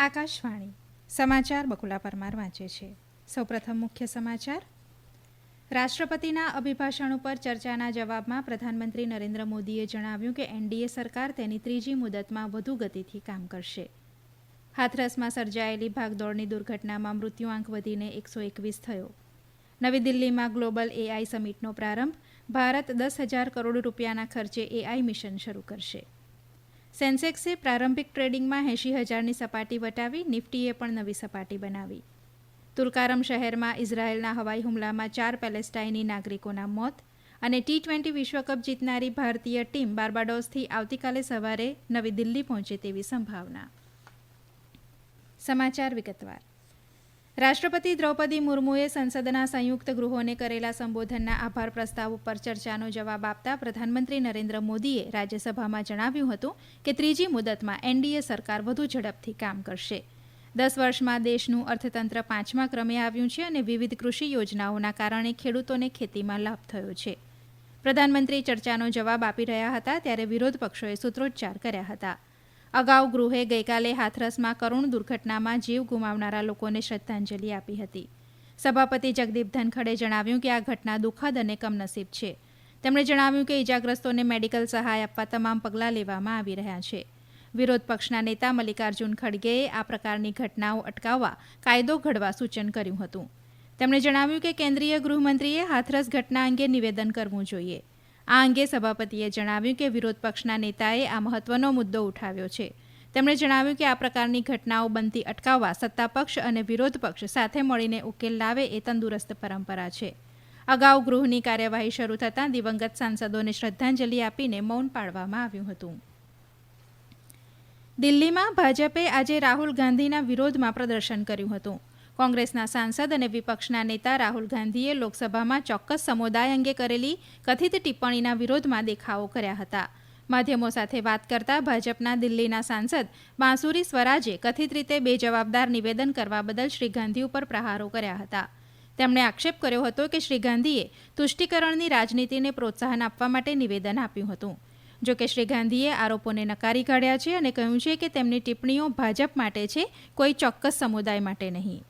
આકાશવાણી. સમાચાર બકુલા પરમાર વાંચે છે. સૌપ્રથમ મુખ્ય સમાચાર. રાષ્ટ્રપતિના અભિભાષણ ઉપર ચર્ચાના જવાબમાં પ્રધાનમંત્રી નરેન્દ્ર મોદીએ જણાવ્યું કે એનડીએ સરકાર તેની ત્રીજી મુદતમાં વધુ ગતિથી કામ કરશે. હાથરસમાં સર્જાયેલી ભાગદોડની દુર્ઘટનામાં મૃત્યુઆંક વધીને એકસો એકવીસ થયો. નવી દિલ્હીમાં ગ્લોબલ એઆઈ સમિટનો પ્રારંભ. ભારત દસ હજાર કરોડ રૂપિયાના ખર્ચે એઆઈ મિશન શરૂ કરશે. સેન્સેક્સે પ્રારંભિક ટ્રેડિંગમાં એંશી હજારની સપાટી વટાવી, નિફ્ટીએ પણ નવી સપાટી બનાવી. તુર્કારમ શહેરમાં ઇઝરાયેલના હવાઈ હુમલામાં ચાર પેલેસ્ટાઇની નાગરિકોના મોત અને ટી ટ્વેન્ટી વિશ્વકપ જીતનારી ભારતીય ટીમ બાર્બાડોસથી આવતીકાલે સવારે નવી દિલ્હી પહોંચે તેવી સંભાવના. સમાચાર વિગતવાર. રાષ્ટ્રપતિ દ્રૌપદી મુર્મુએ સંસદના સંયુક્ત ગૃહોને કરેલા સંબોધનના આભાર પ્રસ્તાવ ઉપર ચર્ચાનો જવાબ આપતા પ્રધાનમંત્રી નરેન્દ્ર મોદીએ રાજ્યસભામાં જણાવ્યું હતું કે ત્રીજી મુદતમાં એનડીએ સરકાર વધુ ઝડપથી કામ કરશે. દસ વર્ષમાં દેશનું અર્થતંત્ર પાંચમા ક્રમે આવ્યું છે અને વિવિધ કૃષિ યોજનાઓના કારણે ખેડૂતોને ખેતીમાં લાભ થયો છે. પ્રધાનમંત્રી ચર્ચાનો જવાબ આપી રહ્યા હતા ત્યારે વિરોધ પક્ષોએ સૂત્રોચ્ચાર કર્યા હતા. અગાઉ ગૃહે ગઈકાલે હાથરસમાં કરુણ દુર્ઘટનામાં જીવ ગુમાવનારા લોકોને શ્રદ્ધાંજલિ આપી હતી. સભાપતિ જગદીપ ધનખડે જણાવ્યું કે આ ઘટના દુઃખદ અને કમનસીબ છે. તેમણે જણાવ્યું કે ઇજાગ્રસ્તોને મેડિકલ સહાય આપવા તમામ પગલાં લેવામાં આવી રહ્યા છે. વિરોધ પક્ષના નેતા મલ્લિકાર્જુન ખડગેએ આ પ્રકારની ઘટનાઓ અટકાવવા કાયદો ઘડવા સૂચન કર્યું હતું. તેમણે જણાવ્યું કે કેન્દ્રીય ગૃહમંત્રીએ હાથરસ ઘટના અંગે નિવેદન કરવું જોઈએ. આ અંગે સભાપતિએ જણાવ્યું કે વિરોધ પક્ષના નેતાએ આ મહત્વનો મુદ્દો ઉઠાવ્યો છે. તેમણે જણાવ્યું કે આ પ્રકારની ઘટનાઓ બનતી અટકાવવા સત્તાપક્ષ અને વિરોધ પક્ષ સાથે મળીને ઉકેલ લાવે એ તંદુરસ્ત પરંપરા છે. અગાઉ ગૃહની કાર્યવાહી શરૂ થતાં દિવંગત સાંસદોને શ્રદ્ધાંજલિ આપીને મૌન પાળવામાં આવ્યું હતું. દિલ્હીમાં ભાજપે આજે રાહુલ ગાંધીના વિરોધમાં પ્રદર્શન કર્યું હતું. કોંગ્રેસના સાંસદ અને વિપક્ષના નેતા રાહુલ ગાંધીએ લોકસભામાં ચોક્કસ સમુદાય અંગે કરેલી કથિત ટિપ્પણીના વિરોધમાં દેખાવો કર્યા હતા. માધ્યમો સાથે વાત કરતા ભાજપના દિલ્હીના સાંસદ બાંસુરી સ્વરાજે કથિત રીતે બેજવાબદાર નિવેદન કરવા બદલ શ્રી ગાંધી ઉપર પ્રહારો કર્યા હતા. તેમણે આક્ષેપ કર્યો હતો કે શ્રી ગાંધીએ તુષ્ટિકરણની રાજનીતિને પ્રોત્સાહન આપવા માટે નિવેદન આપ્યું હતું. જો કે શ્રી ગાંધીએ આરોપોને નકારી કાઢ્યા છે અને કહ્યું છે કે તેમની ટિપ્પણીઓ ભાજપ માટે છે, કોઈ ચોક્કસ સમુદાય માટે નહીં.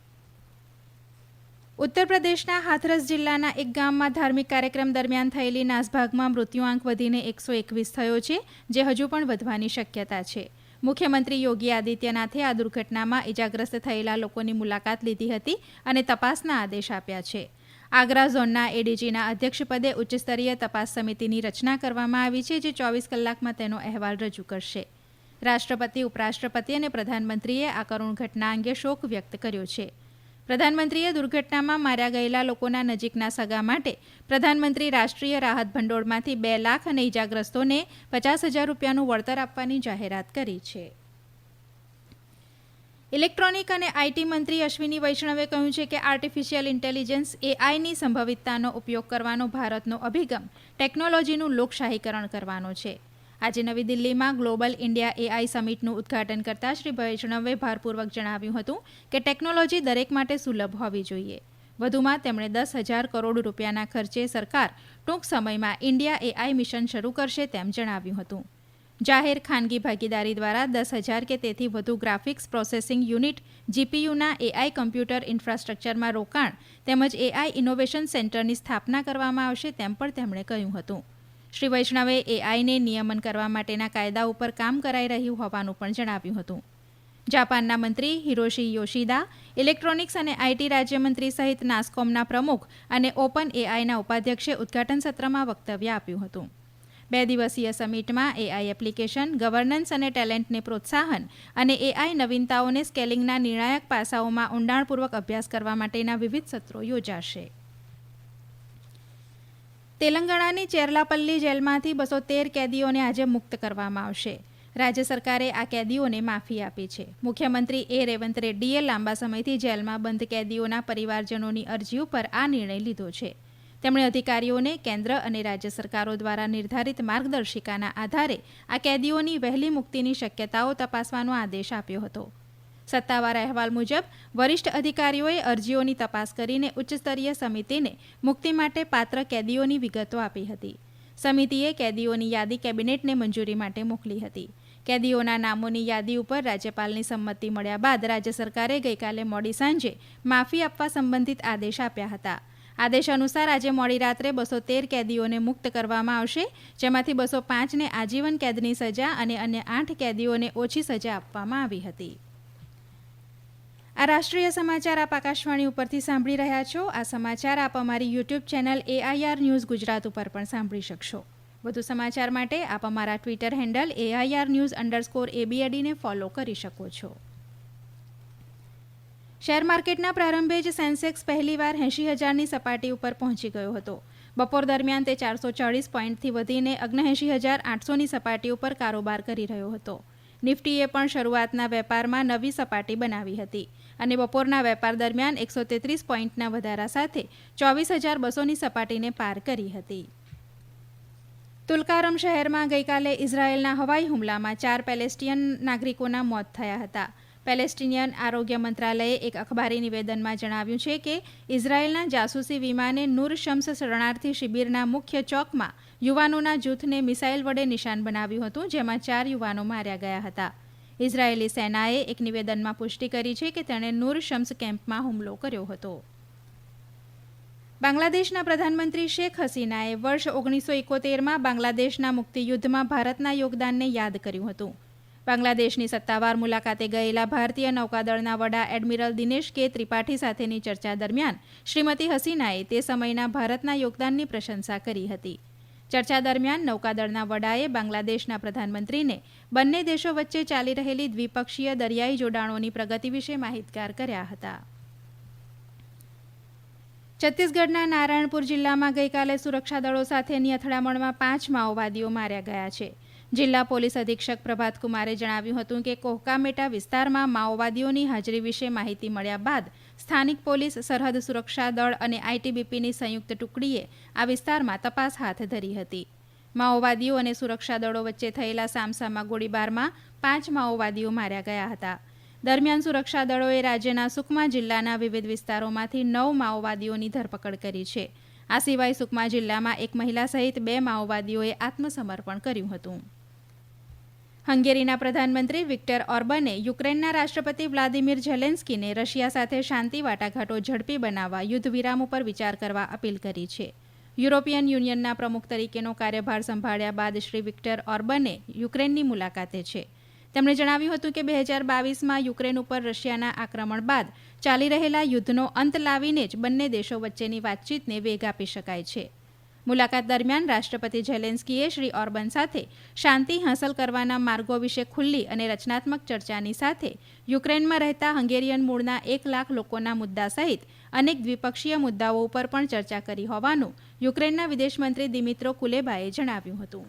ઉત્તર પ્રદેશના હાથરસ જિલ્લાના એક ગામમાં ધાર્મિક કાર્યક્રમ દરમિયાન થયેલી નાસભાગમાં મૃત્યુઆંક વધીને એકસો એકવીસ થયો છે, જે હજુ પણ વધવાની શક્યતા છે. મુખ્યમંત્રી યોગી આદિત્યનાથે આ દુર્ઘટનામાં ઇજાગ્રસ્ત થયેલા લોકોની મુલાકાત લીધી હતી અને તપાસના આદેશ આપ્યા છે. આગ્રા ઝોનના એડીજીના અધ્યક્ષપદે ઉચ્ચસ્તરીય તપાસ સમિતિની રચના કરવામાં આવી છે, જે ચોવીસ કલાકમાં તેનો અહેવાલ રજૂ કરશે. રાષ્ટ્રપતિ, ઉપરાષ્ટ્રપતિ અને પ્રધાનમંત્રીએ આ કરુણ ઘટના અંગે શોક વ્યક્ત કર્યો છે. પ્રધાનમંત્રીએ દુર્ઘટનામાં માર્યા ગયેલા લોકોના નજીકના સગા માટે પ્રધાનમંત્રી રાષ્ટ્રીય રાહત ભંડોળમાંથી બે લાખ અને ઇજાગ્રસ્તોને પચાસ હજાર રૂપિયાનું વળતર આપવાની જાહેરાત કરી છે. ઇલેક્ટ્રોનિક અને આઈટી મંત્રી અશ્વિની વૈષ્ણવે કહ્યું છે કે આર્ટિફિશિયલ ઇન્ટેલિજન્સ એઆઈની સંભવિતતાનો ઉપયોગ કરવાનો ભારતનો અભિગમ ટેકનોલોજીનું લોકશાહીકરણ કરવાનો છે. આજે નવી દિલ્હીમાં ગ્લોબલ ઇન્ડિયા એઆઈ સમિટનું ઉદ્ઘાટન કરતા શ્રી વૈષ્ણવે ભારપૂર્વક જણાવ્યું હતું કે ટેકનોલોજી દરેક માટે સુલભ હોવી જોઈએ. વધુમાં તેમણે દસ હજાર કરોડ રૂપિયાના ખર્ચે સરકાર ટૂંક સમયમાં ઇન્ડિયા એઆઈ મિશન શરૂ કરશે તેમ જણાવ્યું હતું. જાહેર ખાનગી ભાગીદારી દ્વારા દસ હજાર કે તેથી વધુ ગ્રાફિક્સ પ્રોસેસિંગ યુનિટ જીપીયુના એઆઈ કમ્પ્યુટર ઇન્ફ્રાસ્ટ્રક્ચરમાં રોકાણ તેમજ એઆઈ ઇનોવેશન સેન્ટરની સ્થાપના કરવામાં આવશે તેમ પણ તેમણે કહ્યું હતું. શ્રી વૈષ્ણવે એઆઈને નિયમન કરવા માટેના કાયદા ઉપર કામ કરાઈ રહ્યું હોવાનું પણ જણાવ્યું હતું. જાપાનના મંત્રી હિરોશી યોશિદા, ઇલેક્ટ્રોનિક્સ અને આઈટી રાજ્યમંત્રી સહિત નાસ્કોમના પ્રમુખ અને ઓપન એઆઈના ઉપાધ્યક્ષે ઉદ્ઘાટન સત્રમાં વક્તવ્ય આપ્યું હતું. બે દિવસીય સમિટમાં એઆઈ એપ્લિકેશન, ગવર્નન્સ અને ટેલેન્ટને પ્રોત્સાહન અને એઆઈ નવીનતાઓને સ્કેલિંગના નિર્ણાયક પાસાઓમાં ઊંડાણપૂર્વક અભ્યાસ કરવા માટેના વિવિધ સત્રો યોજાશે. તેલંગાણાની ચેરલાપલ્લી જેલમાંથી બસો તેર કેદીઓને આજે મુક્ત કરવામાં આવશે. રાજ્ય સરકારે આ કેદીઓને માફી આપી છે. મુખ્યમંત્રી એ રેવંત રેડ્ડીએ લાંબા સમયથી જેલમાં બંધ કેદીઓના પરિવારજનોની અરજી ઉપર આ નિર્ણય લીધો છે. તેમણે અધિકારીઓને કેન્દ્ર અને રાજ્ય સરકારો દ્વારા નિર્ધારિત માર્ગદર્શિકાના આધારે આ કેદીઓની વહેલી મુક્તિની શક્યતાઓ તપાસવાનો આદેશ આપ્યો હતો. સત્તાવાર અહેવાલ મુજબ, વરિષ્ઠ અધિકારીઓએ અરજીઓની તપાસ કરીને ઉચ્ચસ્તરીય સમિતિને મુક્તિ માટે પાત્ર કેદીઓની વિગતો આપી હતી. સમિતિએ કેદીઓની યાદી કેબિનેટને મંજૂરી માટે મોકલી હતી. કેદીઓના નામોની યાદી ઉપર રાજ્યપાલની સંમતિ મળ્યા બાદ રાજ્ય સરકારે ગઈકાલે મોડી સાંજે માફી આપવા સંબંધિત આદેશ આપ્યા હતા. આદેશ અનુસાર આજે મોડી રાત્રે બસો તેર કેદીઓને મુક્ત કરવામાં આવશે, જેમાંથી બસો પાંચને આજીવન કેદની સજા અને અન્ય આઠ કેદીઓને ઓછી સજા આપવામાં આવી હતી. આ રાષ્ટ્રીય સમાચાર આપ આકાશવાણી ઉપરથી સાંભળી રહ્યા છો. આ સમાચાર આપ અમારી YouTube channel AIR news Gujarat ઉપર પણ સાંભળી શકશો. વધુ સમાચાર માટે આપ અમારા Twitter handle AIR news underscore એબીએડીને follow કરી શકો છો. શેર માર્કેટના પ્રારંભે જ સેન્સેક્સ પહેલીવાર એંશી હજારની સપાટી ઉપર પહોંચી ગયો હતો. બપોર દરમિયાન તે ચારસો ચાળીસ પોઈન્ટથી વધીને અગ્નએંશી હજાર આઠસોની સપાટી ઉપર કારોબાર કરી રહ્યો હતો. નિફ્ટીએ પણ શરૂઆતના વેપારમાં નવી સપાટી બનાવી હતી અને બપોરના વેપાર દરમિયાન એકસો તેત્રીસ પોઈન્ટના વધારા સાથે ચોવીસ હજાર બસોની સપાટીને પાર કરી હતી. તુલકારમ શહેરમાં ગઈકાલે ઇઝરાયેલના હવાઈ હુમલામાં ચાર પેલેસ્ટિયન નાગરિકોના મોત થયા હતા. પેલેસ્ટિનિયન આરોગ્ય મંત્રાલયે એક અખબારી નિવેદનમાં જણાવ્યું છે કે ઇઝરાયેલના જાસૂસી વિમાને નૂર શમ્સ શરણાર્થી શિબિરના મુખ્ય ચોકમાં યુવાનોના જૂથને મિસાઇલ વડે નિશાન બનાવ્યું હતું, જેમાં ચાર યુવાનો માર્યા ગયા હતા. ઇઝરાયેલી સેનાએ એક નિવેદનમાં પુષ્ટિ કરી છે કે તેણે નૂર શમ્સ કેમ્પમાં હુમલો કર્યો હતો. બાંગ્લાદેશના પ્રધાનમંત્રી શેખ હસીનાએ વર્ષ ઓગણીસો એકોતેરમાં બાંગ્લાદેશના મુક્તિયુદ્ધમાં ભારતના યોગદાનને યાદ કર્યું હતું. બાંગ્લાદેશની સત્તાવાર મુલાકાતે ગયેલા ભારતીય નૌકાદળના વડા એડમિરલ દિનેશ કે ત્રિપાઠી સાથેની ચર્ચા દરમિયાન શ્રીમતી હસીનાએ તે સમયના ભારતના યોગદાનની પ્રશંસા કરી હતી. ચર્ચા દરમિયાન નૌકાદળના વડાએ બાંગ્લાદેશના પ્રધાનમંત્રીને બંને દેશો વચ્ચે ચાલી રહેલી દ્વિપક્ષીય દરિયાઈ જોડાણોની પ્રગતિ વિશે માહિતગાર કર્યા હતા. છત્તીસગઢના નારાયણપુર જિલ્લામાં ગઈકાલે સુરક્ષા દળો સાથેની અથડામણમાં પાંચ માઓવાદીઓ માર્યા ગયા છે. જિલ્લા પોલીસ અધિક્ષક પ્રભાત કુમારે જણાવ્યું હતું કે કોહકામેટા વિસ્તારમાં માઓવાદીઓની હાજરી વિશે માહિતી મળ્યા બાદ સ્થાનિક પોલીસ, સરહદ સુરક્ષા દળ અને આઈટીબીપીની સંયુક્ત ટુકડીએ આ વિસ્તારમાં તપાસ હાથ ધરી હતી. માઓવાદીઓ અને સુરક્ષા દળો વચ્ચે થયેલા સામસામા ગોળીબારમાં પાંચ માઓવાદીઓ માર્યા ગયા હતા. દરમિયાન સુરક્ષા દળોએ રાજ્યના સુકમા જિલ્લાના વિવિધ વિસ્તારોમાંથી નવ માઓવાદીઓની ધરપકડ કરી છે. આ સિવાય સુકમા જિલ્લામાં એક મહિલા સહિત બે માઓવાદીઓએ આત્મસમર્પણ કર્યું હતું. હંગેરીના પ્રધાનમંત્રી વિક્ટર ઓર્બને યુક્રેનના રાષ્ટ્રપતિ વ્લાદિમીર ઝેલેન્સ્કીને રશિયા સાથે શાંતિ વાટાઘાટો ઝડપી બનાવવા યુદ્ધ વિરામ ઉપર વિચાર કરવા અપીલ કરી છે. યુરોપિયન યુનિયનના પ્રમુખ તરીકેનો કાર્યભાર સંભાળ્યા બાદ શ્રી વિક્ટર ઓર્બને યુક્રેનની મુલાકાતે છે. તેમણે જણાવ્યું હતું કે બે હજાર બાવીસમાં યુક્રેન ઉપર રશિયાના આક્રમણ બાદ ચાલી રહેલા યુદ્ધનો અંત લાવીને જ બંને દેશો વચ્ચેની વાતચીતને વેગ આપી શકાય છે. મુલાકાત દરમિયાન રાષ્ટ્રપતિ ઝેલેન્સ્કીએ શ્રી ઓર્બન સાથે શાંતિ હાંસલ કરવાના માર્ગો વિશે ખુલ્લી અને રચનાત્મક ચર્ચાની સાથે યુક્રેનમાં રહેતા હંગેરિયન મૂળના એક લાખ લોકોના મુદ્દા સહિત અનેક દ્વિપક્ષીય મુદ્દાઓ ઉપર પણ ચર્ચા કરી હોવાનું યુક્રેનના વિદેશમંત્રી દિમિત્રો કુલેબાએ જણાવ્યું હતું.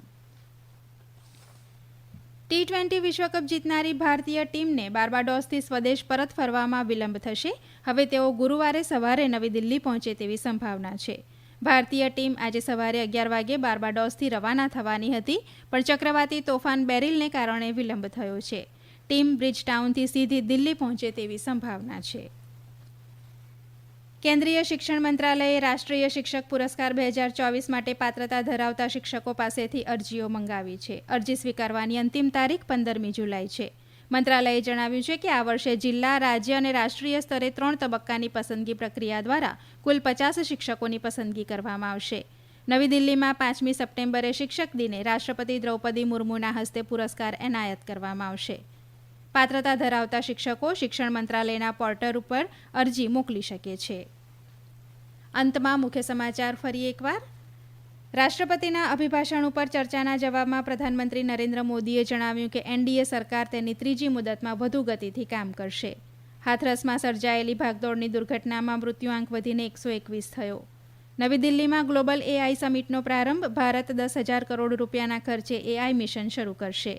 ટી ટ્વેન્ટી વિશ્વકપ જીતનારી ભારતીય ટીમને બાર્બાડોસથી સ્વદેશ પરત ફરવામાં વિલંબ થશે. હવે તેઓ ગુરુવારે સવારે નવી દિલ્હી પહોંચે તેવી સંભાવના છે. ભારતીય ટીમ આજે સવારે અગિયાર વાગે બાર્બાડોસથી રવાના થવાની હતી, પણ ચક્રવાતી તોફાન બેરિલને કારણે વિલંબ થયો છે. ટીમ બ્રિજ ટાઉનથી સીધી દિલ્હી પહોંચે તેવી સંભાવના છે. કેન્દ્રીય શિક્ષણ મંત્રાલયે રાષ્ટ્રીય શિક્ષક પુરસ્કાર બે હજાર ચોવીસ માટે પાત્રતા ધરાવતા શિક્ષકો પાસેથી અરજીઓ મંગાવી છે. અરજી સ્વીકારવાની અંતિમ તારીખ પંદરમી જુલાઈ છે. મંત્રાલયે જણાવ્યું છે કે આ વર્ષે જિલ્લા, રાજ્ય અને રાષ્ટ્રીય સ્તરે ત્રણ તબક્કાની પસંદગી પ્રક્રિયા દ્વારા કુલ પચાસ શિક્ષકોની પસંદગી કરવામાં આવશે. નવી દિલ્હીમાં પાંચમી સપ્ટેમ્બરે શિક્ષક દિને રાષ્ટ્રપતિ દ્રૌપદી મુર્મુના હસ્તે પુરસ્કાર એનાયત કરવામાં આવશે. પાત્રતા ધરાવતા શિક્ષકો શિક્ષણ મંત્રાલયના પોર્ટલ ઉપર અરજી મોકલી શકે છે. અંતમાં મુખ્ય સમાચાર ફરી એકવાર. રાષ્ટ્રપતિના અભિભાષણ ઉપર ચર્ચાના જવાબમાં પ્રધાનમંત્રી નરેન્દ્ર મોદીએ જણાવ્યું કે એનડીએ સરકાર તેની ત્રીજી મુદતમાં વધુ ગતિથી કામ કરશે. હાથરસમાં સર્જાયેલી ભાગદોડની દુર્ઘટનામાં મૃત્યુઆંક વધીને એકસો એકવીસ થયો. નવી દિલ્હીમાં ગ્લોબલ એઆઈ સમિટનો પ્રારંભ, ભારત દસ હજાર કરોડ રૂપિયાના ખર્ચે એઆઈ મિશન શરૂ કરશે.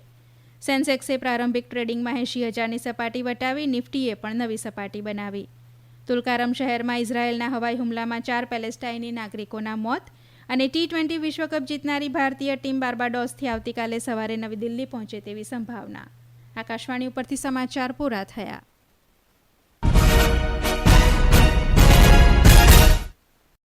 સેન્સેક્સે પ્રારંભિક ટ્રેડિંગમાં એંશી હજારની સપાટી વટાવી, નિફ્ટીએ પણ નવી સપાટી બનાવી. તુલકારમ શહેરમાં ઇઝરાયેલના હવાઈ હુમલામાં ચાર પેલેસ્ટાઈની નાગરિકોના મોત અને ટી ટ્વેન્ટી વિશ્વકપ જીતનારી ભારતીય ટીમ બાર્બાડોસથી આવતીકાલે સવારે નવી દિલ્હી પહોંચે તેવી સંભાવના. આકાશવાણી ઉપરથી સમાચાર પૂરા થયા.